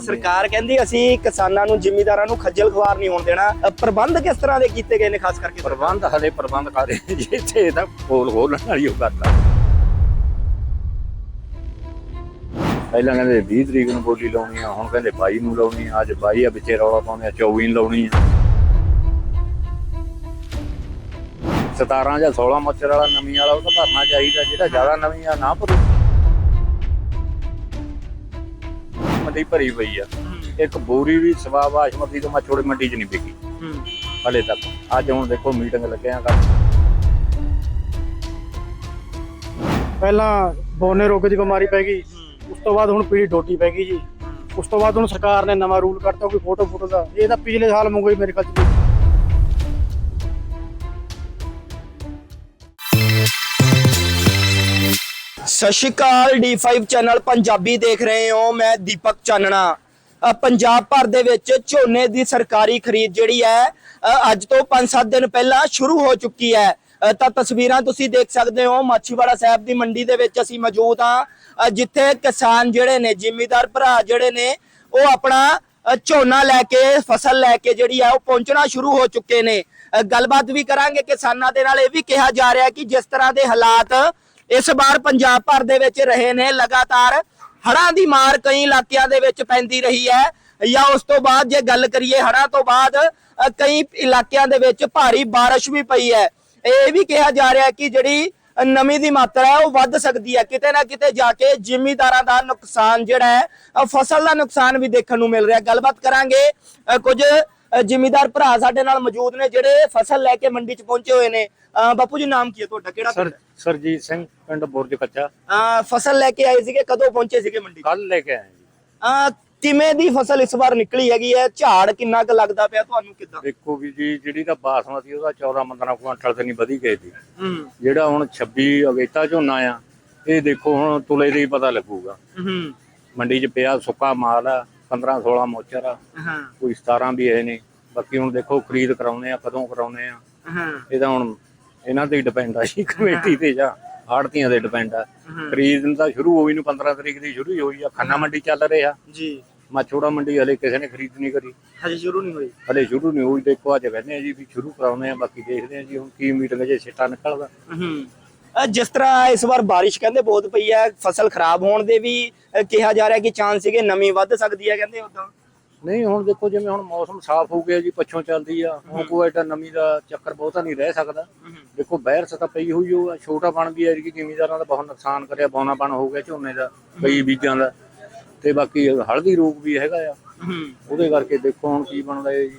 ਸਰਕਾਰ ਕਹਿੰਦੀ ਅਸੀਂ ਕਿਸਾਨਾਂ ਨੂੰ ਜ਼ਿਮੀਂਦਾਰਾਂ ਨੂੰ ਖੱਜਲ ਖੁਆਰ ਨਹੀਂ ਹੋਣ ਦੇਣਾ। ਅ, ਪ੍ਰਬੰਧ ਕਿਸ ਤਰ੍ਹਾਂ ਦੇ ਕੀਤੇ ਗਏ ਨੇ ਖਾਸ ਕਰਕੇ? ਪ੍ਰਬੰਧ ਹਲੇ ਪ੍ਰਬੰਧ ਕਰੇ ਜਿੱਥੇ ਇਹਦਾ ਪੋਲ ਖੋਲਣ ਵਾਲੀ ਉਹ ਕਰਦਾ ਪਹਿਲਾਂ ਕਹਿੰਦੇ 20 ਤਰੀਕ ਨੂੰ ਬੋਲੀ ਲਾਉਣੀ ਆ ਹੁਣ ਕਹਿੰਦੇ 22 ਨੂੰ ਲਾਉਣੀ ਆ ਅੱਜ 22 ਆ ਵਿੱਚੇ ਰੌਲਾ ਪਾਉਂਦੇ ਆ 24 ਨੂੰ ਲਾਉਣੀ ਆ। 17 ਜਾਂ 16 ਮੱਛਰ ਵਾਲਾ ਨਵੀਂ ਵਾਲਾ ਉਹ ਤਾਂ ਭਰਨਾ ਚਾਹੀਦਾ ਜਿਹੜਾ ਜ਼ਿਆਦਾ ਨਵੀਂ ਆ ਨਾ ਭਰੂ। ਮੰਡੀ ਭਰੀ ਪਈ ਆ। ਇੱਕ ਬੋਰੀ ਵੀ ਸਵਾ ਬਾਸ਼ਮਤੀ ਤੋਂ ਮੈਂ ਛੋੜੀ ਮੰਡੀ 'ਚ ਨਹੀਂ ਵਿਕੀ। ਹਲੇ ਤੱਕ। ਅੱਜ ਹੁਣ ਦੇਖੋ ਮੀਟਿੰਗ ਲੱਗਿਆ ਕਰ ਪਹਿਲਾਂ ਬੋਨੇ ਰੋਗ ਦੀ ਬਿਮਾਰੀ ਪੈ ਗਈ। ਉਸ ਤੋਂ ਬਾਅਦ ਹੁਣ ਪੀੜੀ ਡੋਟੀ ਪੈ ਗਈ ਜੀ। ਉਸ ਤੋਂ ਬਾਅਦ ਹੁਣ ਸਰਕਾਰ ਨੇ ਨਵਾਂ ਰੂਲ ਕੱਢਤਾ ਕੋਈ ਫੋਟੋ ਫੋਟੋ ਦਾ। ਇਹ ਤਾਂ ਪਿਛਲੇ ਸਾਲ ਮੰਗੋ ਹੀ ਮੇਰੇ ਖਿਆਲ ਸਤਿ ਸ਼੍ਰੀ ਅਕਾਲ D5 ਚੈਨਲ ਪੰਜਾਬੀ ਦੇਖ ਰਹੇ ਹੋ, ਮੈਂ ਦੀਪਕ ਚਾਨਣਾ। ਪੰਜਾਬ ਭਰ ਦੇ ਵਿੱਚ ਝੋਨੇ ਦੀ ਸਰਕਾਰੀ ਖਰੀਦ ਜਿਹੜੀ ਹੈ ਅੱਜ ਤੋਂ 5-7 ਦਿਨ ਪਹਿਲਾਂ ਸ਼ੁਰੂ ਹੋ ਚੁੱਕੀ ਹੈ। ਤਾਂ ਤਸਵੀਰਾਂ ਤੁਸੀਂ ਦੇਖ ਸਕਦੇ ਹੋ, ਮਾਛੀਵਾੜਾ ਸਾਹਿਬ ਦੀ ਮੰਡੀ ਦੇ ਵਿੱਚ ਅਸੀਂ ਮੌਜੂਦ ਹਾਂ। ਜਿੱਥੇ ਕਿਸਾਨ ਜਿਹੜੇ ਨੇ, ਜ਼ਿਮੀਦਾਰ ਭਰਾ ਜਿਹੜੇ ਨੇ, ਉਹ ਆਪਣਾ ਝੋਨਾ ਲੈ ਕੇ, ਫਸਲ ਲੈ ਕੇ ਜਿਹੜੀ ਹੈ, ਉਹ ਪਹੁੰਚਣਾ ਸ਼ੁਰੂ ਹੋ ਚੁੱਕੇ ਨੇ। ਗੱਲਬਾਤ ਵੀ ਕਰਾਂਗੇ ਕਿਸਾਨਾਂ ਦੇ ਨਾਲ, ਇਹ ਵੀ ਕਿਹਾ ਜਾ ਰਿਹਾ ਕਿ ਜਿਸ ਤਰ੍ਹਾਂ ਦੇ ਹਾਲਾਤ ਇਸ ਵਾਰ ਪੰਜਾਬ ਭਰ ਦੇ ਵਿੱਚ ਰਹੇ ਨੇ ਲਗਾਤਾਰ ਹੜ੍ਹਾਂ ਦੀ ਮਾਰ ਕਈ ਇਲਾਕਿਆਂ ਦੇ ਵਿੱਚ ਪੈਂਦੀ ਰਹੀ ਹੈ। ਜਾਂ ਉਸ ਤੋਂ ਬਾਅਦ ਜੇ ਗੱਲ ਕਰੀਏ ਹੜਾਂ ਤੋਂ ਬਾਅਦ ਕਈ ਇਲਾਕਿਆਂ ਦੇ ਵਿੱਚ ਭਾਰੀ ਬਾਰਿਸ਼ ਵੀ ਪਈ ਹੈ। ਇਹ ਵੀ ਕਿਹਾ ਜਾ ਰਿਹਾ ਕਿ ਜਿਹੜੀ ਨਮੀ ਦੀ ਮਾਤਰਾ ਹੈ ਉਹ ਵੱਧ ਸਕਦੀ ਹੈ। ਕਿਤੇ ਨਾ ਕਿਤੇ ਜਾ ਕੇ ਜ਼ਿਮੀਦਾਰਾਂ ਦਾ ਨੁਕਸਾਨ ਜਿਹੜਾ ਹੈ ਫਸਲ ਦਾ ਨੁਕਸਾਨ ਵੀ ਦੇਖਣ ਨੂੰ ਮਿਲ ਰਿਹਾ। ਗੱਲਬਾਤ ਕਰਾਂਗੇ ਅ, ਕੁਝ ਜ਼ਿਮੀਦਾਰ ਭਰਾ ਸਾਡੇ ਨਾਲ ਮੌਜੂਦ ਨੇ ਜਿਹੜੇ ਫਸਲ ਲੈ ਕੇ ਮੰਡੀ 'ਚ ਪਹੁੰਚੇ ਹੋਏ ਨੇ। ਅ, ਬਾਪੂ ਜੀ ਨਾਮ ਕੀ ਹੈ ਤੁਹਾਡਾ? ਕਿਹੜਾ ਸਰਜੀਤ ਸਿੰਘ ਪਿੰਡ ਬੁਰਜ ਕੱਚਾ। ਅ, ਫਸਲ ਲੈ ਕੇ ਆਏ ਸੀਗੇ ਕਦੋਂ ਪਹੁੰਚੇ ਸੀਗੇ ਮੰਡੀ? ਕੱਲ ਲੈ ਕੇ ਆਏ ਜੀ। ਅ, ਕਿਵੇਂ ਦੀ ਫਸਲ ਇਸ ਵਾਰ ਨਿਕਲੀ ਹੈਗੀ ਹੈ? ਝਾੜ ਕਿੰਨਾ ਕੁ ਲੱਗਦਾ ਪਿਆ ਤੁਹਾਨੂੰ ਕਿਦਾਂ? ਦੇਖੋ ਵੀ ਜੀ ਜਿਹੜੀ ਤਾਂ ਬਾਸਮਤੀ ਉਹਦਾ 14 15 ਕੁਇੰਟਲ ਤੇ ਨਹੀਂ ਵਧੀ ਗਈ ਸੀ ਹੂੰ। ਜਿਹੜਾ ਹੁਣ 26 ਅਗੇਤਾ ਝੋਨਾ ਆ ਇਹ ਦੇਖੋ ਹੁਣ ਤੁਲੇ ਦੇ ਹੀ ਪਤਾ ਲੱਗੂਗਾ। ਹੂੰ। ਮੰਡੀ 'ਚ ਪਿਆ ਸੁੱਕਾ ਮਾਲ ਆ 15 16 ਮੋਚਰ ਆ। ਹਾਂ। ਕੋਈ 17 ਵੀ ਇਹ ਨੇ। ਬਾਕੀ ਹੁਣ ਦੇਖੋ ਖਰੀਦ ਕਰਾਉਨੇ ਆ ਕਦੋਂ ਕਰਾਉਨੇ ਆ। ਹਾਂ। ਇਹਦਾ ਹੁਣ ਇਹਨਾਂ ਤੇ ਡਿਪੈਂਡ ਆ ਜੀ ਕਮੇਟੀ ਤੇ ਜਾਂ ਆੜਤੀਆਂ ਤੇ ਡਿਪੈਂਡ ਆ। ਖਰੀਦ ਤਾਂ ਸ਼ੁਰੂ ਹੋਈ ਨੂੰ 15 ਤਰੀਕ ਦੀ ਸ਼ੁਰੂ ਹੀ ਹੋਈ ਆ ਖੰਨਾ ਮੰਡੀ ਚੱਲ ਰਿਹਾ ਜੀ। ਮਾਛੋੜਾ ਮੰਡੀ ਹਲੇ ਕਿਸੇ ਨੇ ਖਰੀਦ ਨਹੀਂ ਕਰੀ। ਹਜੇ ਸ਼ੁਰੂ ਨਹੀਂ ਹੋਈ। ਹਲੇ ਸ਼ੁਰੂ ਨਹੀਂ ਹੋਈ ਦੇਖੋ ਅੱਜ ਕਹਿੰਦੇ ਆ ਜੀ ਵੀ ਸ਼ੁਰੂ ਕਰਾਉਨੇ ਆ ਬਾਕੀ ਦੇਖਦੇ ਆ ਜੀ ਹੁਣ ਕੀ ਮੀਟਿੰਗ ਜੇ ਸਿੱਟਾ ਨਿਕਲਦਾ। ਹੂੰ। ਜਿਸ ਤਰ੍ਹਾਂ ਇਸ ਵਾਰ ਬਾਰਿਸ਼ ਕਹਿੰਦੇ ਬਹੁਤ ਪਈ ਹੈ ਫਸਲ ਖਰਾਬ ਹੋਣ ਦੇ ਵੀ ਕਿਹਾ ਜਾ ਰਿਹਾ ਕਿ ਚਾਂਸ ਸੀਗੇ ਨਮੀ ਵੱਧ ਸਕਦੀ ਹੈ ਕਹਿੰਦੇ ਉਦਾਂ ਨਹੀਂ, ਹੁਣ ਦੇਖੋ ਜਿਵੇਂ ਹੁਣ ਮੌਸਮ ਸਾਫ਼ ਹੋ ਗਿਆ ਜੀ, ਪੱਛੋਂ ਚੱਲਦੀ ਆ, ਹੁਣ ਕੋਈ ਐਡਾ ਨਮੀ ਦਾ ਚੱਕਰ ਬਹੁਤਾ ਨਹੀਂ ਰਹਿ ਸਕਦਾ। ਦੇਖੋ ਬਹਿਰਸ ਤਾਂ ਪਈ ਹੋਈ ਹੋਊ ਛੋਟਾ ਬਣ ਵੀ ਐਰੀ ਜ਼ਿਮੀਦਾਰਾਂ ਦਾ ਬਹੁਤ ਨੁਕਸਾਨ ਕਰਿਆ ਬੌਨਾ ਬਣ ਹੋ ਗਿਆ ਝੋਨੇ ਦਾ ਕਈ ਬੀਜਾਂ ਦਾ। ਤੇ ਬਾਕੀ ਹਲਦੀ ਰੋਗ ਵੀ ਹੈਗਾ ਆ। ਉਹਦੇ ਕਰਕੇ ਦੇਖੋ ਹੁਣ ਕੀ ਬਣਦਾ ਹੈ ਜੀ,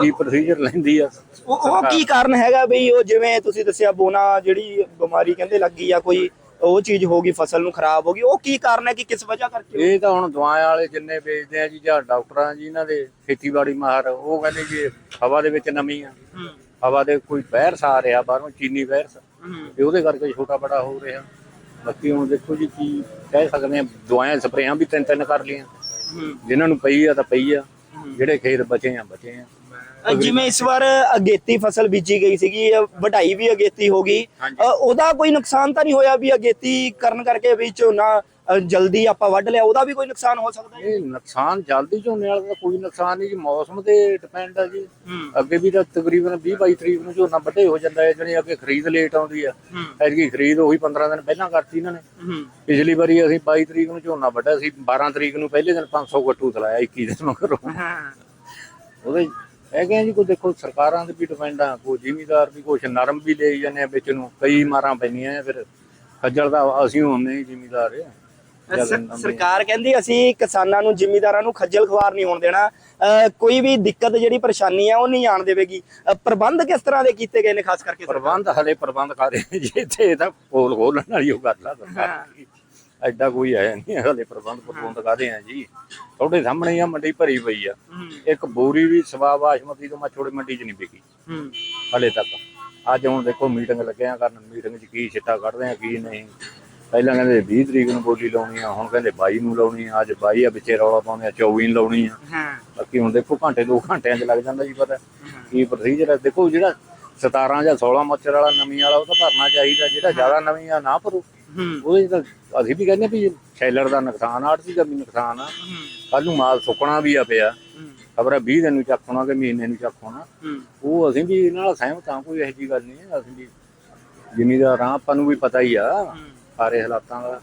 ਕੀ ਪ੍ਰੋਸੀਜਰ ਲੈਂਦੀ ਆ। ਉਹ ਕੀ ਕਾਰਨ ਹੈਗਾ ਬਈ, ਉਹ ਜਿਵੇਂ ਤੁਸੀਂ ਦੱਸਿਆ ਬੋਨਾ ਜਿਹੜੀ ਬਿਮਾਰੀ ਕਹਿੰਦੇ ਲੱਗੀ ਆ, ਕੋਈ ਉਹ ਚੀਜ਼ ਹੋ ਗਈ ਫਸਲ ਨੂੰ ਖਰਾਬ ਹੋ ਗਈ। ਉਹ ਕੀ ਕਾਰਨ ਹੈ ਕਿ ਕਿਸ ਵਜ੍ਹਾ ਕਰਕੇ? ਇਹ ਤਾਂ ਹੁਣ ਦਵਾਈਆਂ ਵਾਲੇ ਜਿੰਨੇ ਵੇਚਦੇ ਆ ਜੀ ਜਾਂ ਡਾਕਟਰਾਂ ਜੀ ਇਹਨਾਂ ਦੇ ਖੇਤੀਬਾੜੀ ਮਾਹਰ। ਉਹ ਕਹਿੰਦੇ ਜੀ ਹਵਾ ਦੇ ਵਿੱਚ ਨਮੀ ਆ। ਹਵਾ ਦੇ ਕੋਈ ਵਾਇਰਸ ਆ ਰਿਹਾ ਬਾਹਰੋਂ ਚੀਨੀ ਵਾਇਰਸ ਤੇ ਉਹਦੇ ਕਰਕੇ ਛੋਟਾ ਬੜਾ ਹੋ ਰਿਹਾ। ਬਾਕੀ ਹੁਣ ਦੇਖੋ ਜੀ ਕੀ ਕਹਿ ਸਕਦੇ ਆ ਦਵਾਈਆਂ ਸਪਰੇਆਂ ਵੀ ਤਿੰਨ ਤਿੰਨ ਕਰ ਲਈਆਂ। ਜਿਨ੍ਹਾਂ ਨੂੰ ਪਈ ਆ ਤਾਂ ਪਈ ਆ। ਜਿਹੜੇ ਖੇਤ ਬਚੇ ਆ ਬਚੇ ਆ। ਅ, ਜਿਵੇਂ ਇਸ ਵਾਰ ਅਗੇਤੀ ਫਸਲ ਬੀਜੀ ਗਈ ਸੀਗੀ ਅ, ਵਢਾਈ ਵੀ ਅਗੇਤੀ ਹੋ ਗਈ। ਅ, ਉਹਦਾ ਕੋਈ ਨੁਕਸਾਨ ਤਾਂ ਨਹੀਂ ਹੋਇਆ ਵੀ ਅਗੇਤੀ ਕਰਨ ਕਰਕੇ ਵੀ ਝੋਨਾ ਅ, ਜਲਦੀ ਆਪਾਂ ਵੱਢ ਲਿਆ ਉਹਦਾ ਵੀ ਕੋਈ ਨੁਕਸਾਨ ਹੋ ਸਕਦਾ ਹੈ? ਇਹ ਨੁਕਸਾਨ ਜਲਦੀ ਝੋਨੇ ਵਾਲਾ ਦਾ ਕੋਈ ਨੁਕਸਾਨ ਨਹੀਂ ਜੀ ਮੌਸਮ ਤੇ ਡਿਪੈਂਡ ਆ ਜੀ। ਅੱਗੇ ਵੀ ਤਾਂ ਤਕਰੀਬਨ 20 22 ਤਰੀਕ ਨੂੰ ਝੋਨਾ ਵੱਡੇ ਹੋ ਜਾਂਦਾ ਹੈ ਜਿਹੜੀ ਅੱਗੇ ਖਰੀਦ ਲੇਟ ਆਉਂਦੀ ਆ। ਐਤਕੀ ਖਰੀਦ ਉਹੀ 15 ਦਿਨ ਪਹਿਲਾਂ ਕਰਤੀ ਇਹਨਾਂ ਨੇ। ਪਿਛਲੀ ਵਾਰੀ ਅਸੀਂ 22 ਤਰੀਕ ਨੂੰ ਝੋਨਾ ਵੱਢਿਆ ਸੀ 12 ਤਰੀਕ ਨੂੰ ਪਹਿਲੇ ਦਿਨ 500 ਗੱਟੂ ਚਲਾਇਆ 21 ਦਿਨ ਮਗਰੋਂ। ਉਹਦੇ ਹੈਗੇ ਜੀ ਕੋਈ ਦੇਖੋ ਸਰਕਾਰਾਂ ਦੇ ਵੀ ਡਿਪੈਂਡ ਆ ਕੋਈ ਜ਼ਿਮੀਦਾਰ ਵੀ ਕੁਛ ਨਰਮ ਵੀ ਲੈ ਜਾਂਦੇ ਆ ਵਿੱਚ ਨੂੰ ਕਈ ਮਾਰਾਂ ਪੈਂਦੀਆਂ ਆ ਫਿਰ। ਖੱਜਲ ਦਾ ਅਸੀਂ ਹੁੰਦੇ ਹੀ ਜ਼ਿਮੀਦਾਰ ਆ। ਸਰਕਾਰ ਕਹਿੰਦੀ ਅਸੀਂ ਕਿਸਾਨਾਂ ਨੂੰ ਜ਼ਿਮੀਂਦਾਰਾਂ ਨੂੰ ਖੱਜਲ ਖਵਾਰ ਨਹੀਂ ਹੋਣ ਦੇਣਾ। ਅਹ ਕੋਈ ਵੀ ਦਿੱਕਤ ਜਿਹੜੀ ਪਰੇਸ਼ਾਨੀ ਆ ਉਹ ਨਹੀਂ ਆਣ ਦੇਵੇਗੀ। ਅਹ ਪ੍ਰਬੰਧ ਕਿਸ ਤਰ੍ਹਾਂ ਦੇ ਕੀਤੇ ਗਏ ਨੇ ਖਾਸ ਕਰਕੇ? ਪ੍ਰਬੰਧ ਹਲੇ ਪ੍ਰਬੰਧ ਕਰ ਰਹੇ ਜੀ ਇੱਥੇ ਤਾਂ ਪੋਲ ਖੋਲਣ ਵਾਲੀ ਉਹ ਗੱਲ ਆ। ਸਰਕਾਰ ਦੀ। ਐਡਾ ਕੋਈ ਹੈ ਨਹੀਂ ਹਲੇ ਪ੍ਰਬੰਧ ਪ੍ਰਬੰਧ ਕਰਦੇ ਆ ਜੀ। ਤੁਹਾਡੇ ਸਾਹਮਣੇ ਹੀ ਆ ਮੰਡੀ ਭਰੀ ਪਈ ਆ। ਇੱਕ ਬੋਰੀ ਵੀ ਸਵਾ ਬਾਸ਼ਮਤੀ ਤੋਂ ਮੈਂ ਛੋੜੇ ਮੰਡੀ 'ਚ ਨਹੀਂ ਵਿਕੀ। ਹਲੇ ਤੱਕ। ਅੱਜ ਹੁਣ ਦੇਖੋ ਮੀਟਿੰਗ ਲੱਗਿਆ ਕਰਨ ਮੀਟਿੰਗ 'ਚ ਕੀ ਛਿੱਟਾ ਕੱਢਦੇ ਆ ਕੀ ਨਹੀਂ। ਪਹਿਲਾਂ ਕਹਿੰਦੇ 20 ਤਰੀਕ ਨੂੰ ਬੋਲੀ ਲਾਉਣੀ ਆ ਹੁਣ ਕਹਿੰਦੇ 22 ਨੂੰ ਲਾਉਣੀ ਆ ਅੱਜ 22 ਆ ਵਿੱਚੇ ਰੌਲਾ ਪਾਉਂਦੇ ਆ 24 ਨੂੰ ਲਾਉਣੀ ਆ। ਬਾਕੀ ਹੁਣ ਦੇਖੋ ਘੰਟੇ ਦੋ ਘੰਟਿਆਂ 'ਚ ਲੱਗ ਜਾਂਦਾ ਜੀ ਪਤਾ। ਕੀ ਪ੍ਰੋਸੀਜਰ ਹੈ ਦੇਖੋ ਜਿਹੜਾ 17 ਜਾਂ 16 ਮੱਛਰ ਵਾਲਾ ਨਵੀਂ ਵਾਲਾ ਉਹ ਤਾਂ ਭਰਨਾ ਚਾਹੀਦਾ ਜਿਹੜਾ ਜ਼ਿਆਦਾ ਨਵੀਂ ਆ ਨਾ ਭਰੋ। ਉਹਦੇ 'ਚ ਤਾਂ ਅਸੀਂ ਵੀ ਕਹਿੰਦੇ ਵੀ ਸ਼ੈਲਰ ਦਾ ਨੁਕਸਾਨ ਆੜਤੀ ਦਾ ਵੀ ਨੁਕਸਾਨ ਆ। ਕੱਲ ਨੂੰ ਮਾਲ ਸੁੱਕਣਾ ਵੀ ਆ ਪਿਆ। ਖਬਰ ਹੈ 20 ਦਿਨ ਨੂੰ ਚੱਕ ਹੋਣਾ ਕਿ ਮਹੀਨੇ ਨੂੰ ਚੱਕ ਹੋਣਾ। ਉਹ ਅਸੀਂ ਵੀ ਇਹਨਾਂ ਨਾਲ ਸਹਿਮਤ ਹਾਂ ਕੋਈ ਇਹੋ ਜਿਹੀ ਗੱਲ ਨਹੀਂ ਹੈ। ਅਸੀਂ ਵੀ ਜ਼ਿਮੀਦਾਰ ਹਾਂ ਆਪਾਂ ਨੂੰ ਵੀ ਪਤਾ ਹੀ ਆ। ਸਾਰੇ ਹਾਲਾਤਾਂ ਦਾ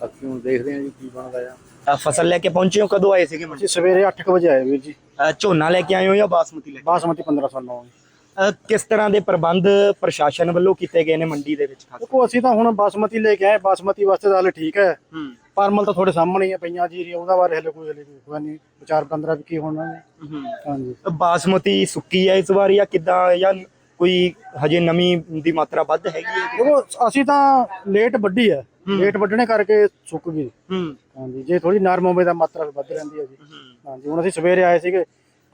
ਬਾਕੀ ਹੁਣ ਦੇਖਦੇ ਹਾਂ ਜੀ ਕੀ ਬਣਦਾ ਆ। ਫਸਲ ਲੈ ਕੇ ਪਹੁੰਚੇ ਹੋ? ਕਦੋਂ ਆਏ ਸੀਗੇ ਮੰਡੀ? ਜੀ ਸਵੇਰੇ 8 ਵਜੇ ਆਏ ਵੀਰ ਜੀ। ਝੋਨਾ ਲੈ ਕੇ ਆਏ ਹੋ ਜਾਂ ਬਾਸਮਤੀ ਲੈ ਕੇ? ਬਾਸਮਤੀ 1509 ਅਹ ਕਿਸ ਤਰ੍ਹਾਂ ਦੇ ਪ੍ਰਬੰਧ ਪ੍ਰਸ਼ਾਸਨ ਵੱਲੋਂ ਕੀਤੇ ਗਏ ਨੇ ਮੰਡੀ ਦੇ ਵਿੱਚ ਦੇਖੋ ਅਸੀਂ ਤਾਂ ਹੁਣ ਬਾਸਮਤੀ ਲੈ ਕੇ ਆਏ ਬਾਸਮਤੀ ਵਾਸਤੇ ਤਾਂ ਹਲੇ ਠੀਕ ਹੈ। ਪਰਮਲ ਤਾਂ ਤੁਹਾਡੇ ਸਾਹਮਣੇ ਹੀ ਹੈ ਪਈਆਂ ਜੀ ਉਹਦਾ ਬਾਰੇ ਹਲੇ ਕੋਈ ਹਲੇ ਕੋਈ ਨਹੀਂ ਵਿਚਾਰ 15 ਵੀ ਕੀ ਹੋਣਾ ਨੇ। ਹੂੰ। ਹਾਂਜੀ। ਬਾਸਮਤੀ ਸੁੱਕੀ ਹੈ ਇਸ ਵਾਰ ਜਾਂ ਕਿਦਾਂ ਜਾਂ ਕੋਈ ਹਜੇ ਨਮੀ ਦੀ ਮਾਤਰਾ ਵੱਧ ਹੈਗੀ ਹੈ? ਦੇਖੋ ਅਸੀਂ ਤਾਂ ਲੇਟ ਵੱਡੀ ਹੈ। ਲੇਟ ਵੱਢਣੇ ਕਰਕੇ ਸੁੱਕ ਗਈ। ਹਾਂਜੀ ਜੇ ਥੋੜੀ ਨਰਮ ਹੋਵੇ ਤਾਂ ਮਾਤਰਾ ਵੱਧ ਰਹਿੰਦੀ ਹੈ ਜੀ। ਹਾਂਜੀ ਹੁਣ ਅਸੀਂ ਸਵੇਰੇ ਆਏ ਸੀਗੇ।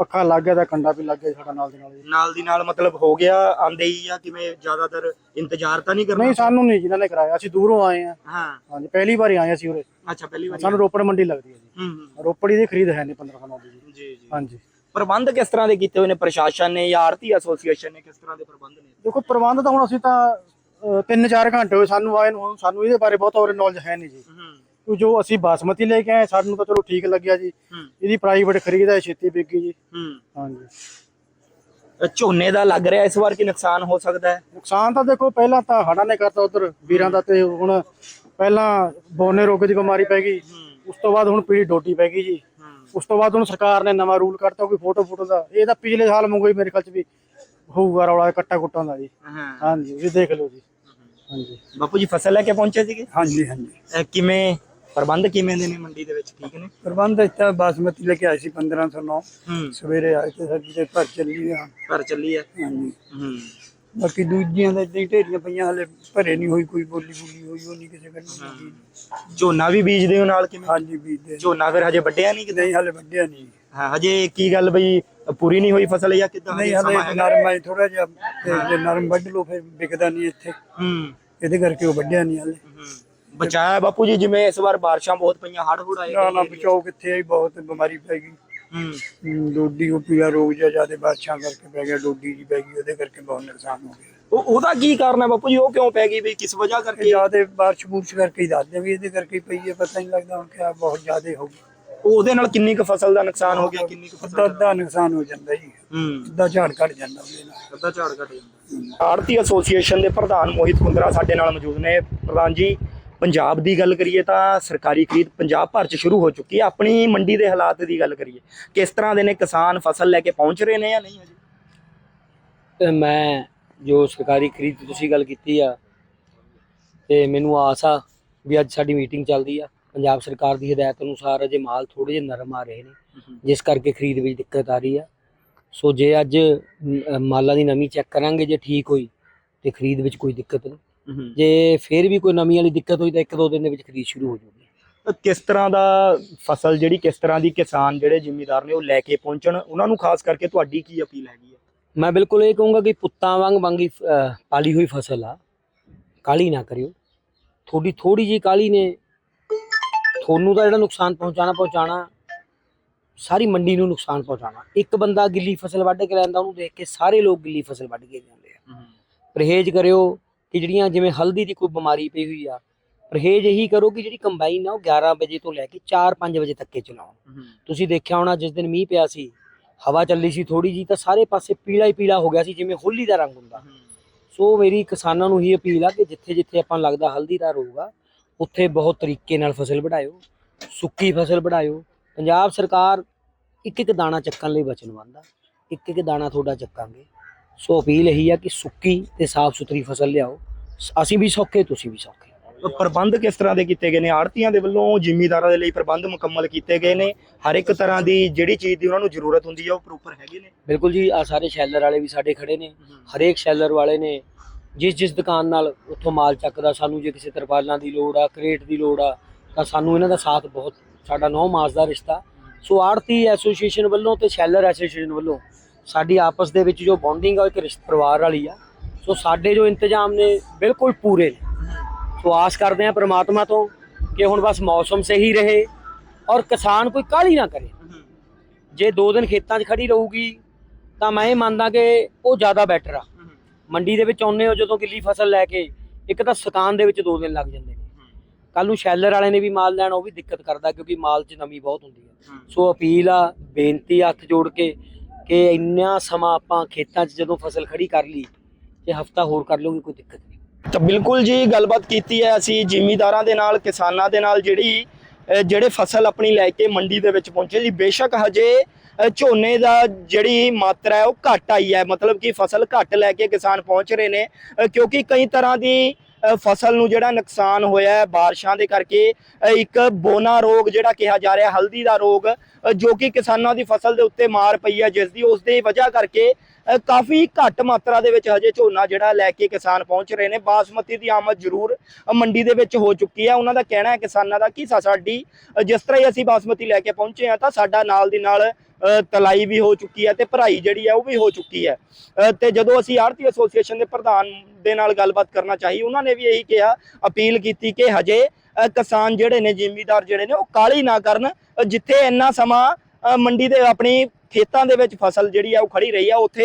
ਪੱਖਾ ਲੱਗ ਗਿਆ ਤਾਂ ਕੰਡਾ ਵੀ ਲੱਗ ਗਿਆ ਸਾਡਾ ਨਾਲ ਦੇ ਨਾਲ ਜੀ। ਨਾਲ ਦੀ ਨਾਲ ਮਤਲਬ ਹੋ ਗਿਆ ਆਂਦੇ ਹੀ ਆ ਕਿਵੇਂ ਜ਼ਿਆਦਾਤਰ ਇੰਤਜ਼ਾਰ ਤਾਂ ਨਹੀਂ ਕਰਨਾ? ਨਹੀਂ ਸਾਨੂੰ ਨਹੀਂ ਜਿਨ੍ਹਾਂ ਨੇ ਕਰਾਇਆ। ਅਸੀਂ ਦੂਰੋਂ ਆਏ ਹਾਂ ਹਾਂ। ਹਾਂਜੀ ਪਹਿਲੀ ਵਾਰ ਹੀ ਆਏ ਅਸੀਂ ਉਰੇ। ਅੱਛਾ ਪਹਿਲੀ ਵਾਰ ਸਾਨੂੰ ਰੋਪੜ ਮੰਡੀ ਲੱਗਦੀ ਹੈ ਜੀ। ਹੂੰ ਰੋਪੜੀ ਦੀ ਖਰੀਦ ਹੈ ਨਹੀਂ 1509 ਦੀ ਜੀ। ਜੀ ਜੀ। ਹਾਂਜੀ। ਪ੍ਰਬੰਧ ਕਿਸ ਤਰ੍ਹਾਂ ਦੇ ਕੀਤੇ ਹੋਏ ਨੇ? ਪ੍ਰਸ਼ਾਸਨ ਨੇ ਜਾਂ ਆੜਤੀ ਐਸੋਸੀਏਸ਼ਨ ਨੇ ਕਿਸ ਤਰ੍ਹਾਂ ਦੇ ਪ੍ਰਬੰਧ ਨੇ? ਦੇਖੋ ਪ੍ਰਬੰਧ ਤਾਂ ਹੁਣ ਅਸੀਂ ਤਾਂ ਅਹ, ਤਿੰਨ ਚਾਰ ਘੰਟੇ ਹੋਏ ਸਾਨੂੰ ਆਏ ਨੂੰ ਸਾਨੂੰ ਇਹਦੇ ਬਾਰੇ ਬਹੁਤ ਹੋਰ ਨੌਲੇਜ ਹੈ ਨਹੀਂ ਜੀ। ਕਿਉਂ ਜੋ ਅਸੀਂ ਬਾਸਮਤੀ ਲੈ ਕੇ ਆਏ ਸਾਨੂੰ ਤਾਂ ਚਲੋ ਠੀਕ ਲੱਗਿਆ ਜੀ। ਇਹਦੀ ਪ੍ਰਾਈਵੇਟ ਖਰੀਦ ਹੈ ਛੇਤੀ ਵਿਕੀ ਜੀ। ਹਾਂਜੀ। ਝੋਨੇ ਦਾ ਲੱਗ ਰਿਹਾ ਇਸ ਵਾਰ ਕੀ ਨੁਕਸਾਨ ਹੋ ਸਕਦਾ ਹੈ? ਨੁਕਸਾਨ ਤਾਂ ਦੇਖੋ ਪਹਿਲਾਂ ਤਾਂ ਹੜ੍ਹਾਂ ਨੇ ਕਰਤਾ ਉਧਰ ਵੀਰਾਂ ਦਾ ਤੇ ਹੁਣ ਪਹਿਲਾਂ ਬੋਨੇ ਰੋਗ ਦੀ ਬਿਮਾਰੀ ਪੈ ਗਈ। ਉਸ ਤੋਂ ਬਾਅਦ ਹੁਣ ਪੀੜੀ ਡੋਟੀ ਪੈ ਗਈ ਜੀ। ਉਸ ਤੋਂ ਬਾਅਦ ਹੁਣ ਸਰਕਾਰ ਨੇ ਨਵਾਂ ਰੂਲ ਕਰਤਾ ਕੋਈ ਫੋਟੋ ਫੋਟੋ ਦਾ। ਇਹ ਤਾਂ ਪਿਛਲੇ ਸਾਲ ਮੰਗੋ ਹੀ ਮੇਰੇ ਖਿਆਲ ਚ ਵੀ ਹੋਊਗਾ ਰੌਲਾ ਕੱਟਾ ਕੁੱਟਾਂ ਦਾ ਜੀ। ਹਾਂਜੀ ਇਹ ਦੇਖ ਲਓ ਜੀ। ਹਾਂਜੀ। ਬਾਪੂ ਜੀ ਫਸਲ ਲੈ ਕੇ ਪਹੁੰਚੇ ਸੀਗੇ? ਹਾਂਜੀ ਹਾਂਜੀ। ਕਿਵੇਂ ਪ੍ਰਬੰਧ ਕਿਵੇਂ ਦੇ ਨੇ ਮੰਡੀ ਦੇ ਵਿੱਚ? ਠੀਕ ਨੇ? ਪ੍ਰਬੰਧ ਇੱਥੇ ਬਾਸਮਤੀ ਲੈ ਕੇ ਆਏ ਸੀ 1509 ਹੂੰ। ਸਵੇਰੇ ਆਏ ਤੇ ਸਾਡੀ ਤੇ ਭਰ ਚੱਲੀ ਆ। ਘਰ ਚੱਲੀ ਹੈ ਹਾਂਜੀ। ਹੂੰ। ਬਾਕੀ ਦੂਜੀਆਂ ਦਾ ਇਦਾਂ ਢੇਰੀਆਂ ਪਈਆਂ ਹਲੇ ਭਰੇ ਨਹੀਂ ਹੋਈ ਕੋਈ ਬੋਲੀ ਬੋਲੀ ਹੋਈ ਉਹ ਨਹੀਂ ਕਿਸੇ ਗੱਲ ਝੋਨਾ ਵੀ ਬੀਜਦੇ ਹੋ ਨਾਲ ਕਿਵੇਂ? ਹਾਂਜੀ ਬੀਜਦੇ ਝੋਨਾ ਫਿਰ ਹਜੇ ਵੱਡਿਆ ਨਹੀਂ ਕਿਤੇ? ਨਹੀਂ ਹਲੇ ਵੱਡਿਆ ਨਹੀਂ। ਹਾਂ ਹਜੇ ਕੀ ਗੱਲ ਬਈ ਪੂਰੀ ਨਹੀਂ ਹੋਈ ਫਸਲ ਜਾਂ ਕਿਦਾਂ? ਨਹੀਂ ਹਲੇ ਨਰਮ ਹੈ ਥੋੜਾ ਜਿਹਾ ਤੇ ਜੇ ਨਰਮ ਵੱਢ ਲਓ ਫਿਰ ਵਿਕਦਾ ਨਹੀਂ ਇੱਥੇ। ਹੂੰ। ਇਹਦੇ ਕਰਕੇ ਉਹ ਵੱਡਿਆ ਨਹੀਂ ਹਲੇ। ਹੂੰ। ਬਚਾਇਆ ਬਾਪੂ ਜੀ ਜਿਵੇਂ ਇਸ ਵਾਰ ਬਾਰਿਸ਼ਾਂ ਬਹੁਤ ਪਈਆਂ ਹੜ੍ਹ ਹੁੜ ਆਏ ਨਾ ਨਾ ਬਚਾਓ ਕਿੱਥੇ ਆਈ ਬਹੁਤ ਬਿਮਾਰੀ ਪੈ ਗਈ। ਹੂੰ। ਡੋਡੀ ਉਹ ਪੀਲਾ ਰੋਗ ਜਿਹਾ ਜ਼ਿਆਦਾ ਬਾਦਸ਼ਾਹ ਕਰਕੇ ਪੈ ਗਿਆ ਡੋਡੀ ਜੀ ਪੈ ਗਈ ਉਹਦੇ ਕਰਕੇ ਬਹੁਤ ਨੁਕਸਾਨ ਹੋ ਗਿਆ। ਉਹ ਉਹਦਾ ਕੀ ਕਾਰਨ ਹੈ ਬਾਪੂ ਜੀ? ਉਹ ਕਿਉਂ ਪੈ ਗਈ ਵੀ ਕਿਸ ਵਜ੍ਹਾ ਕਰਕੇ? ਜ਼ਿਆਦਾ ਬਾਰਿਸ਼ ਬੂਰਸ਼ ਕਰਕੇ ਹੀ ਦੱਸਦੇ ਵੀ ਇਹਦੇ ਕਰਕੇ ਪਈ ਹੈ ਪਤਾ ਨਹੀਂ ਲੱਗਦਾ ਹੁਣ ਕਿਆ ਬਹੁਤ ਜ਼ਿਆਦਾ ਹੋ ਗਈ। ਉਹਦੇ ਨਾਲ ਕਿੰਨੀ ਕੁ ਫਸਲ ਦਾ ਨੁਕਸਾਨ ਹੋ ਗਿਆ ਕਿੰਨੀ ਕੁ ਫਸਲ ਅੱਧਾ ਨੁਕਸਾਨ ਹੋ ਜਾਂਦਾ ਜੀ। ਹੂੰ। ਅੱਧਾ ਝਾੜ ਘਟ ਜਾਂਦਾ ਉਹਦੇ ਨਾਲ। ਅੱਧਾ ਝਾੜ ਘਟ ਜਾਂਦਾ। ਆੜਤੀ ਐਸੋਸੀਏਸ਼ਨ ਦੇ ਪ੍ਰਧਾਨ ਮੋਹਿਤ ਕੁੰਦਰਾ ਸਾਡੇ ਨਾਲ ਮੌਜੂਦ ਨੇ। ਪ੍ਰਧਾਨ ਜੀ ਪੰਜਾਬ ਦੀ ਗੱਲ ਕਰੀਏ ਤਾਂ ਸਰਕਾਰੀ ਖਰੀਦ ਪੰਜਾਬ ਭਰ ਚ ਸ਼ੁਰੂ ਹੋ ਚੁੱਕੀ ਹੈ। ਆਪਣੀ ਮੰਡੀ ਦੇ ਹਾਲਾਤ ਦੀ ਗੱਲ ਕਰੀਏ ਕਿਸ ਤਰ੍ਹਾਂ ਦੇ ਨੇ ਕਿਸਾਨ ਫਸਲ ਲੈ ਕੇ ਪਹੁੰਚ ਰਹੇ ਨੇ ਜਾਂ ਨਹੀਂ ਹਜੇ? ਮੈਂ ਜੋ ਸਰਕਾਰੀ ਖਰੀਦ ਦੀ ਤੁਸੀਂ ਗੱਲ ਕੀਤੀ ਆ ਤੇ ਮੈਨੂੰ ਆਸ ਆ ਵੀ ਅੱਜ ਸਾਡੀ ਮੀਟਿੰਗ ਚੱਲਦੀ ਆ। ਪੰਜਾਬ ਸਰਕਾਰ ਦੀ ਹਦਾਇਤ ਅਨੁਸਾਰ ਅਜੇ ਮਾਲ ਥੋੜੇ ਜਿਹੇ ਨਰਮ ਆ ਰਹੇ ਨੇ ਜਿਸ ਕਰਕੇ ਖਰੀਦ ਵਿੱਚ ਦਿੱਕਤ ਆ ਰਹੀ ਆ। ਸੋ ਜੇ ਅੱਜ ਮਾਲਾਂ ਦੀ ਨਮੀ ਚੈੱਕ ਕਰਾਂਗੇ ਜੇ ਠੀਕ ਹੋਈ ਤੇ ਖਰੀਦ ਵਿੱਚ ਕੋਈ ਦਿੱਕਤ ਨਹੀਂ। ਜੇ ਫੇਰ ਵੀ ਕੋਈ ਨਮੀ ਵਾਲੀ ਦਿੱਕਤ ਹੋਈ ਤਾਂ ਇੱਕ ਦੋ ਦਿਨ ਦੇ ਵਿੱਚ ਖਰੀਦ ਸ਼ੁਰੂ ਹੋ ਜਾਊਗੀ। ਕਿਸ ਤਰ੍ਹਾਂ ਦਾ ਫਸਲ ਜਿਹੜੀ ਕਿਸ ਤਰ੍ਹਾਂ ਦੀ ਕਿਸਾਨ ਜਿਹੜੇ ਜ਼ਿਮੀਦਾਰ ਨੇ ਉਹ ਲੈ ਕੇ ਪਹੁੰਚਣ ਉਹਨਾਂ ਨੂੰ ਖਾਸ ਕਰਕੇ ਤੁਹਾਡੀ ਕੀ ਅਪੀਲ ਹੈਗੀ ਹੈ? ਮੈਂ ਬਿਲਕੁਲ ਇਹ ਕਹੂੰਗਾ ਕਿ ਪੁੱਤਾਂ ਵਾਂਗ ਵਾਂਗੀ ਪਾਲੀ ਹੋਈ ਫਸਲ ਆ। ਕਾਲੀ ਨਾ ਕਰਿਓ। ਥੋੜੀ ਥੋੜੀ ਜੀ ਕਾਲੀ ਨੇ। ਤੁਹਾਨੂੰ ਤਾਂ ਜਿਹੜਾ ਨੁਕਸਾਨ ਪਹੁੰਚਾਣਾ ਪਹੁੰਚਾਣਾ ਸਾਰੀ ਮੰਡੀ ਨੂੰ ਨੁਕਸਾਨ ਪਹੁੰਚਾਣਾ ਇੱਕ ਬੰਦਾ ਗਿੱਲੀ ਫਸਲ ਵੱਢ ਕੇ ਲੈਂਦਾ ਉਹਨੂੰ ਦੇਖ ਕੇ ਸਾਰੇ ਲੋਕ ਗਿੱਲੀ ਫਸਲ ਵੱਢ ਕੇ ਜਾਂਦੇ ਆ। ਪਰਹੇਜ਼ ਕਰਿਓ। ਕਿ ਜਿਹੜੀਆਂ ਜਿਵੇਂ ਹਲਦੀ ਦੀ ਕੋਈ ਬਿਮਾਰੀ ਪਈ ਹੋਈ ਆ ਪਰਹੇਜ਼ ਇਹੀ ਕਰੋ ਕਿ ਜਿਹੜੀ ਕੰਬਾਈਨ ਆ ਉਹ 11 ਵਜੇ ਤੋਂ ਲੈ ਕੇ 4-5 ਵਜੇ ਤੱਕ ਕੇ ਚਲਾਓ। ਤੁਸੀਂ ਦੇਖਿਆ ਹੋਣਾ ਜਿਸ ਦਿਨ ਮੀਂਹ ਪਿਆ ਸੀ ਹਵਾ ਚੱਲੀ ਸੀ ਥੋੜੀ ਜੀ ਤਾਂ ਸਾਰੇ ਪਾਸੇ ਪੀਲਾ ਹੀ ਪੀਲਾ ਹੋ ਗਿਆ ਸੀ ਜਿਵੇਂ ਹੋਲੀ ਦਾ ਰੰਗ ਹੁੰਦਾ। ਸੋ ਮੇਰੀ ਕਿਸਾਨਾਂ ਨੂੰ ਹੀ ਅਪੀਲ ਆ ਕਿ ਜਿੱਥੇ ਜਿੱਥੇ ਆਪਾਂ ਨੂੰ ਲੱਗਦਾ ਹਲਦੀ ਦਾ ਹੋਊਗਾ ਉੱਥੇ ਬਹੁਤ ਤਰੀਕੇ ਨਾਲ ਫਸਲ ਵਢਾਇਓ ਸੁੱਕੀ ਫਸਲ ਵਢਾਇਓ। ਪੰਜਾਬ ਸਰਕਾਰ ਇੱਕ ਇੱਕ ਦਾਣਾ ਚੱਕਣ ਲਈ ਵਚਨਬੱਧ ਆ ਇੱਕ ਇੱਕ ਦਾਣਾ ਤੁਹਾਡਾ ਚੱਕਾਂਗੇ। ਸੋ ਅਪੀਲ ਇਹੀ ਆ ਕਿ ਸੁੱਕੀ ਤੇ ਸਾਫ਼ ਸੁਥਰੀ ਫਸਲ ਲਿਆਓ। ਅਸੀਂ ਵੀ ਸੌਖੇ ਤੁਸੀਂ ਵੀ ਸੌਖੇ। ਪ੍ਰਬੰਧ ਕਿਸ ਤਰ੍ਹਾਂ ਦੇ ਕੀਤੇ ਗਏ ਨੇ? ਆੜਤੀਆਂ ਦੇ ਵੱਲੋਂ ਜ਼ਿਮੀਂਦਾਰਾਂ ਦੇ ਲਈ ਪ੍ਰਬੰਧ ਮੁਕੰਮਲ ਕੀਤੇ ਗਏ ਨੇ। ਹਰ ਇੱਕ ਤਰ੍ਹਾਂ ਦੀ ਜਿਹੜੀ ਚੀਜ਼ ਦੀ ਉਹਨਾਂ ਨੂੰ ਜ਼ਰੂਰਤ ਹੁੰਦੀ ਹੈ ਉਹ ਪ੍ਰੋਪਰ ਹੈਗੇ ਨੇ। ਬਿਲਕੁਲ ਜੀ ਆ ਸਾਰੇ ਸ਼ੈਲਰ ਵਾਲੇ ਵੀ ਸਾਡੇ ਖੜੇ ਨੇ। ਹਰੇਕ ਸ਼ੈਲਰ ਵਾਲੇ ਨੇ ਜਿਸ ਜਿਸ ਦੁਕਾਨ ਨਾਲ ਉੱਥੋਂ ਮਾਲ ਚੱਕਦਾ ਸਾਨੂੰ ਜੇ ਕਿਸੇ ਤਰਪਾਲਾਂ ਦੀ ਲੋੜ ਆ ਕ੍ਰੇਟ ਦੀ ਲੋੜ ਆ ਤਾਂ ਸਾਨੂੰ ਇਹਨਾਂ ਦਾ ਸਾਥ ਬਹੁਤ ਸਾਡਾ ਨੌ ਮਾਸ ਦਾ ਰਿਸ਼ਤਾ। ਸੋ ਆੜਤੀ ਐਸੋਸੀਏਸ਼ਨ ਵੱਲੋਂ ਤੇ ਸ਼ੈਲਰ ਐਸੋਸੀਏਸ਼ਨ ਵੱਲੋਂ ਸਾਡੀ ਆਪਸ ਦੇ ਵਿੱਚ ਜੋ ਬੌਂਡਿੰਗ ਆ ਉਹ ਇੱਕ ਰਿਸ਼ਤ ਪਰਿਵਾਰ ਵਾਲੀ ਆ। ਸੋ ਸਾਡੇ ਜੋ ਇੰਤਜ਼ਾਮ ਨੇ ਬਿਲਕੁਲ ਪੂਰੇ ਨੇ। ਸੋ ਆਸ ਕਰਦੇ ਆ ਪ੍ਰਮਾਤਮਾ ਤੋਂ ਕਿ ਹੁਣ ਬਸ ਮੌਸਮ ਸਹੀ ਰਹੇ ਔਰ ਕਿਸਾਨ ਕੋਈ ਕਾਹਲੀ ਨਾ ਕਰੇ। ਜੇ ਦੋ ਦਿਨ ਖੇਤਾਂ 'ਚ ਖੜੀ ਰਹੂਗੀ ਤਾਂ ਮੈਂ ਇਹ ਮੰਨਦਾ ਕਿ ਉਹ ਜ਼ਿਆਦਾ ਬੈਟਰ ਆ। ਮੰਡੀ ਦੇ ਵਿੱਚ ਆਉਂਦੇ ਹੋ ਜਦੋਂ ਗਿੱਲੀ ਫਸਲ ਲੈ ਕੇ ਇੱਕ ਤਾਂ ਸਕਾਨ ਦੇ ਵਿੱਚ ਦੋ ਦਿਨ ਲੱਗ ਜਾਂਦੇ ਨੇ। ਕੱਲ ਨੂੰ ਸ਼ੈਲਰ ਵਾਲੇ ਨੇ ਵੀ ਮਾਲ ਲੈਣਾ ਉਹ ਵੀ ਦਿੱਕਤ ਕਰਦਾ ਕਿਉਂਕਿ ਮਾਲ 'ਚ ਨਮੀ ਬਹੁਤ ਹੁੰਦੀ ਹੈ। ਸੋ ਅਪੀਲ ਆ ਬੇਨਤੀ ਆ ਹੱਥ ਜੋੜ ਕੇ ਕਿ ਇੰਨਾ ਸਮਾਂ ਆਪਾਂ ਖੇਤਾਂ 'ਚ ਜਦੋਂ ਫਸਲ ਖੜੀ ਕਰ ਲਈ ਜੇ ਹਫਤਾ ਹੋਰ ਕਰ ਲਓਗੇ, ਕੋਈ ਦਿੱਕਤ ਨਹੀਂ। ਤਾਂ ਬਿਲਕੁਲ ਜੀ, ਗੱਲਬਾਤ ਕੀਤੀ ਹੈ ਅਸੀਂ ਜ਼ਿਮੀਦਾਰਾਂ ਦੇ ਨਾਲ, ਕਿਸਾਨਾਂ ਦੇ ਨਾਲ, ਜਿਹੜੀ ਜਿਹੜੇ ਫਸਲ ਆਪਣੀ ਲੈ ਕੇ ਮੰਡੀ ਦੇ ਵਿੱਚ ਪਹੁੰਚੇ ਜੀ। ਬੇਸ਼ੱਕ ਹਜੇ ਝੋਨੇ ਦਾ ਜਿਹੜੀ ਮਾਤਰਾ ਹੈ, ਉਹ ਘੱਟ ਆਈ ਹੈ। ਮਤਲਬ ਕਿ ਫਸਲ ਘੱਟ ਲੈ ਕੇ ਕਿਸਾਨ ਪਹੁੰਚ ਰਹੇ ਨੇ ਕਿਉਂਕਿ ਕਈ ਤਰ੍ਹਾਂ ਦੀ ਫਸਲ ਨੂੰ ਜਿਹੜਾ ਨੁਕਸਾਨ ਹੋਇਆ ਹੈ ਬਾਰਿਸ਼ਾਂ ਦੇ ਕਰਕੇ ਇੱਕ ਬੋਨਾ ਰੋਗ ਜਿਹੜਾ ਕਿਹਾ ਜਾ ਰਿਹਾ, ਹਲਦੀ ਦਾ ਰੋਗ ਜੋ ਕਿ ਕਿਸਾਨਾਂ ਦੀ ਫਸਲ ਦੇ ਉੱਤੇ ਮਾਰ ਪਈ ਹੈ, ਜਿਸ ਦੀ ਉਸ ਦੀ ਵਜ੍ਹਾ ਕਰਕੇ ਕਾਫੀ ਘੱਟ ਮਾਤਰਾ ਦੇ ਵਿੱਚ ਹਜੇ ਝੋਨਾ ਜਿਹੜਾ ਲੈ ਕੇ ਕਿਸਾਨ ਪਹੁੰਚ ਰਹੇ ਨੇ। ਬਾਸਮਤੀ ਦੀ ਆਮਦ ਜ਼ਰੂਰ ਮੰਡੀ ਦੇ ਵਿੱਚ ਹੋ ਚੁੱਕੀ ਹੈ। ਉਹਨਾਂ ਦਾ ਕਹਿਣਾ ਹੈ ਕਿਸਾਨਾਂ ਦਾ ਕਿ ਸਾਡੀ ਜਿਸ ਤਰ੍ਹਾਂ ਹੀ ਅਸੀਂ ਬਾਸਮਤੀ ਲੈ ਕੇ ਪਹੁੰਚੇ ਆ ਤਾਂ ਸਾਡਾ ਨਾਲ ਦੀ ਨਾਲ ਤਲਾਈ ਵੀ ਹੋ ਚੁੱਕੀ ਹੈ ਤੇ ਭਰਾਈ ਜਿਹੜੀ ਹੈ ਉਹ ਵੀ ਹੋ ਚੁੱਕੀ ਹੈ। ਅ, ਤੇ ਜਦੋਂ ਅਸੀਂ ਆੜਤੀ ਐਸੋਸੀਏਸ਼ਨ ਦੇ ਪ੍ਰਧਾਨ ਦੇ ਨਾਲ ਗੱਲਬਾਤ ਕਰਨਾ ਚਾਹੀ ਉਹਨਾਂ ਨੇ ਵੀ ਇਹੀ ਕਿਹਾ ਅਪੀਲ ਕੀਤੀ ਕਿ ਹਜੇ ਕਿਸਾਨ ਜਿਹੜੇ ਨੇ ਜ਼ਿਮੀਦਾਰ ਜਿਹੜੇ ਨੇ ਉਹ ਕਾਲੀ ਨਾ ਕਰਨ ਜਿੱਥੇ ਇੰਨਾ ਸਮਾਂ ਮੰਡੀ ਦੇ ਆਪਣੀ ਖੇਤਾਂ ਦੇ ਵਿੱਚ ਫਸਲ ਜਿਹੜੀ ਆ ਉਹ ਖੜੀ ਰਹੀ ਹੈ ਉੱਥੇ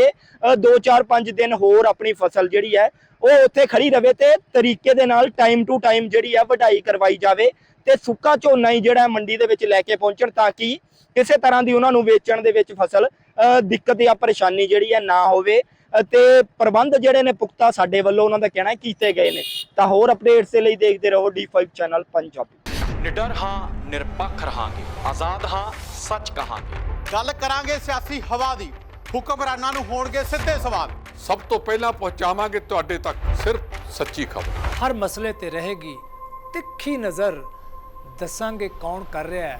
2 4 5 ਦਿਨ ਹੋਰ ਆਪਣੀ ਫਸਲ ਜਿਹੜੀ ਹੈ ਉਹ ਉੱਥੇ ਖੜੀ ਰਵੇ ਤੇ ਤਰੀਕੇ ਦੇ ਨਾਲ ਟਾਈਮ ਟੂ ਟਾਈਮ ਜਿਹੜੀ ਹੈ ਵਢਾਈ ਕਰਵਾਈ ਜਾਵੇ ਤੇ ਸੁੱਕਾ ਝੋਨਾ ਹੀ ਜਿਹੜਾ ਮੰਡੀ ਦੇ ਵਿੱਚ ਲੈ ਕੇ ਪਹੁੰਚਣ ਤਾਂ ਕਿ ਕਿਸੇ ਤਰ੍ਹਾਂ ਦੀ ਉਹਨਾਂ ਨੂੰ ਵੇਚਣ ਦੇ ਵਿੱਚ ਫਸਲ ਦਿੱਕਤ ਜਾਂ ਪਰੇਸ਼ਾਨੀ ਜਿਹੜੀ ਹੈ ਨਾ ਹੋਵੇ ਤੇ ਪ੍ਰਬੰਧ ਜਿਹੜੇ ਨੇ ਪੁਖਤਾ ਸਾਡੇ ਵੱਲੋਂ ਉਹਨਾਂ ਦਾ ਕਹਿਣਾ ਹੈ ਕੀਤੇ ਗਏ ਨੇ। ਤਾਂ ਹੋਰ ਅਪਡੇਟਸ ਦੇ ਲਈ ਦੇਖਦੇ ਰਹੋ D5 ਚੈਨਲ ਪੰਜਾਬੀ। ਨਿਡਰ ਹਾਂ ਨਿਰਪੱਖ ਰਹਾਂਗੇ। ਆਜ਼ਾਦ ਹਾਂ ਸੱਚ ਕਹਾਂਗੇ। ਗੱਲ ਕਰਾਂਗੇ ਸਿਆਸੀ ਹਵਾ ਦੀ। ਹੁਕਮਰਾਨਾਂ ਨੂੰ ਹੋਣਗੇ ਸਿੱਧੇ ਸਵਾਲ। ਸਭ ਤੋਂ ਪਹਿਲਾਂ ਪਹੁੰਚਾਵਾਂਗੇ ਤੁਹਾਡੇ ਤੱਕ ਸਿਰਫ ਸੱਚੀ ਖਬਰ। ਹਰ ਮਸਲੇ ਤੇ ਰਹੇਗੀ ਤਿੱਖੀ ਨਜ਼ਰ। ਦੱਸਾਂਗੇ ਕੌਣ ਕਰ ਰਿਹਾ ਹੈ।